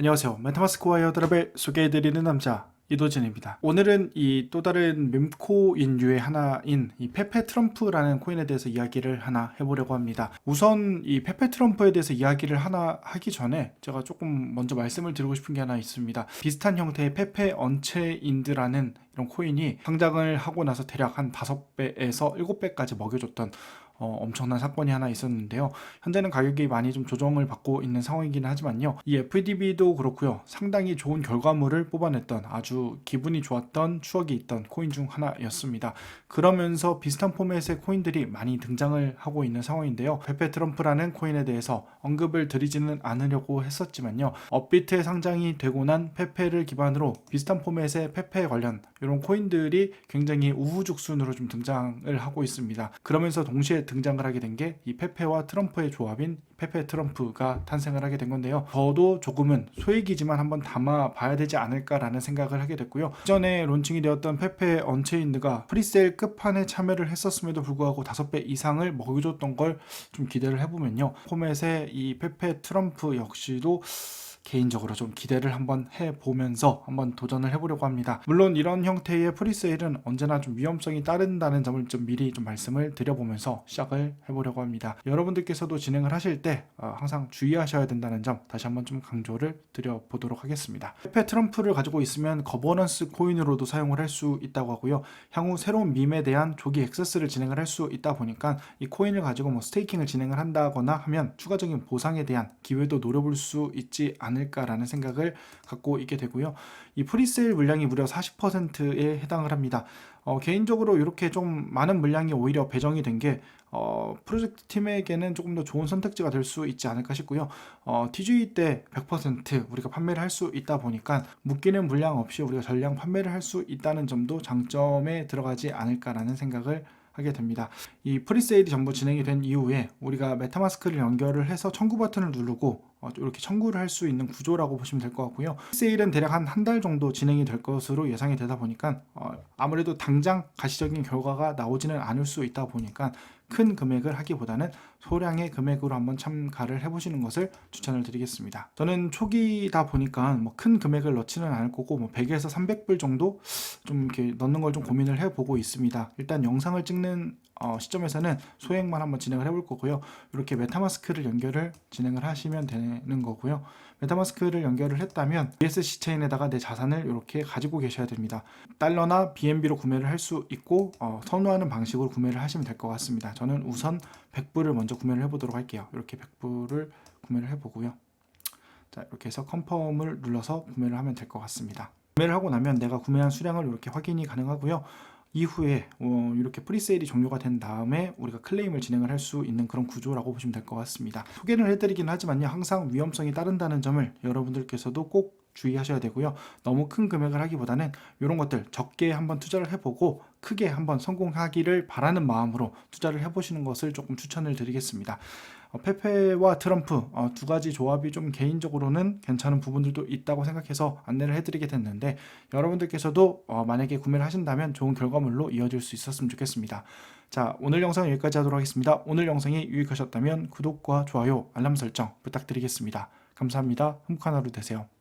안녕하세요. 메타마스크 와이어드랍을 소개해드리는 남자 이도진입니다. 오늘은 이 또 다른 밈코인류의 하나인 이 페페 트럼프라는 코인에 대해서 이야기를 하나 해보려고 합니다. 우선 이 페페 트럼프에 대해서 이야기를 하나 하기 전에 제가 조금 먼저 말씀을 드리고 싶은 게 하나 있습니다. 비슷한 형태의 페페 언체인드라는 이런 코인이 상장을 하고 나서 대략 한 5배에서 7배까지 먹여줬던 어, 엄청난 사건이 하나 있었는데요. 현재는 가격이 많이 좀 조정을 받고 있는 상황이긴 하지만요. 이 FDB도 그렇고요. 상당히 좋은 결과물을 뽑아냈던 아주 기분이 좋았던 추억이 있던 코인 중 하나였습니다. 그러면서 비슷한 포맷의 코인들이 많이 등장을 하고 있는 상황인데요. 페페 트럼프라는 코인에 대해서 언급을 드리지는 않으려고 했었지만요. 업비트에 상장이 되고 난 페페를 기반으로 비슷한 포맷의 페페 관련 이런 코인들이 굉장히 우후죽순으로 좀 등장을 하고 있습니다. 그러면서 동시에 등장을 하게 된 게 이 페페와 트럼프의 조합인 페페 트럼프가 탄생을 하게 된 건데요. 저도 조금은 소액이지만 한번 담아 봐야 되지 않을까라는 생각을 하게 됐고요. 전에 론칭이 되었던 페페 언체인드가 프리세일 끝판에 참여를 했었음에도 불구하고 5배 이상을 먹여줬던 걸 좀 기대를 해보면요. 포맷의 이 페페 트럼프 역시도 개인적으로 좀 기대를 한번 해보면서 한번 도전을 해보려고 합니다. 물론 이런 형태의 프리세일은 언제나 좀 위험성이 따른다는 점을 좀 미리 좀 말씀을 드려보면서 시작을 해보려고 합니다. 여러분들께서도 진행을 하실 때 어, 항상 주의하셔야 된다는 점 다시 한번 좀 강조를 드려보도록 하겠습니다. 페페 트럼프를 가지고 있으면 거버넌스 코인으로도 사용을 할 수 있다고 하고요. 향후 새로운 밈에 대한 조기 액세스를 진행을 할 수 있다 보니까 이 코인을 가지고 뭐 스테이킹을 진행을 한다거나 하면 추가적인 보상에 대한 기회도 노려볼 수 있지 않을까 라는 생각을 갖고 있게 되고요. 이 프리세일 물량이 무려 40%에 해당을 합니다. 어, 개인적으로 이렇게 좀 많은 물량이 오히려 배정이 된게 어, 프로젝트 팀에게는 조금 더 좋은 선택지가 될 수 있지 않을까 싶고요. 어, TGE 때 100% 우리가 판매를 할 수 있다 보니까 묶이는 물량 없이 우리가 전량 판매를 할 수 있다는 점도 장점에 들어가지 않을까라는 생각을 하게 됩니다. 이 프리세일이 전부 진행이 된 이후에 우리가 메타마스크를 연결을 해서 청구 버튼을 누르고 어, 이렇게 청구를 할 수 있는 구조라고 보시면 될 것 같고요. 세일은 대략 한 한 달 정도 진행이 될 것으로 예상이 되다 보니까 어, 아무래도 당장 가시적인 결과가 나오지는 않을 수 있다 보니까 큰 금액을 하기보다는 소량의 금액으로 한번 참가를 해보시는 것을 추천을 드리겠습니다. 저는 초기다 보니까 뭐 큰 금액을 넣지는 않을 거고 뭐 100에서 300불 정도 좀 이렇게 넣는 걸 좀 고민을 해보고 있습니다. 일단 영상을 찍는 어, 시점에서는 소액만 한번 진행을 해볼 거고요. 이렇게 메타마스크를 연결을 진행을 하시면 되는 거고요. 메타마스크를 연결을 했다면 BSC 체인에다가 내 자산을 이렇게 가지고 계셔야 됩니다. 달러나 BNB로 구매를 할 수 있고 어, 선호하는 방식으로 구매를 하시면 될 것 같습니다. 저는 우선 100불을 먼저 구매를 해보도록 할게요. 이렇게 100불을 구매를 해보고요. 자 이렇게 해서 컨펌을 눌러서 구매를 하면 될 것 같습니다. 구매를 하고 나면 내가 구매한 수량을 이렇게 확인이 가능하고요. 이후에 어, 이렇게 프리세일이 종료가 된 다음에 우리가 클레임을 진행을 할 수 있는 그런 구조라고 보시면 될 것 같습니다. 소개를 해드리긴 하지만요, 항상 위험성이 따른다는 점을 여러분들께서도 꼭 주의하셔야 되고요. 너무 큰 금액을 하기보다는 이런 것들 적게 한번 투자를 해보고 크게 한번 성공하기를 바라는 마음으로 투자를 해보시는 것을 조금 추천을 드리겠습니다. 어, 페페와 트럼프 어, 두 가지 조합이 좀 개인적으로는 괜찮은 부분들도 있다고 생각해서 안내를 해드리게 됐는데 여러분들께서도 어, 만약에 구매를 하신다면 좋은 결과물로 이어질 수 있었으면 좋겠습니다. 자 오늘 영상은 여기까지 하도록 하겠습니다. 오늘 영상이 유익하셨다면 구독과 좋아요 알람 설정 부탁드리겠습니다. 감사합니다. 행복한 하루 되세요.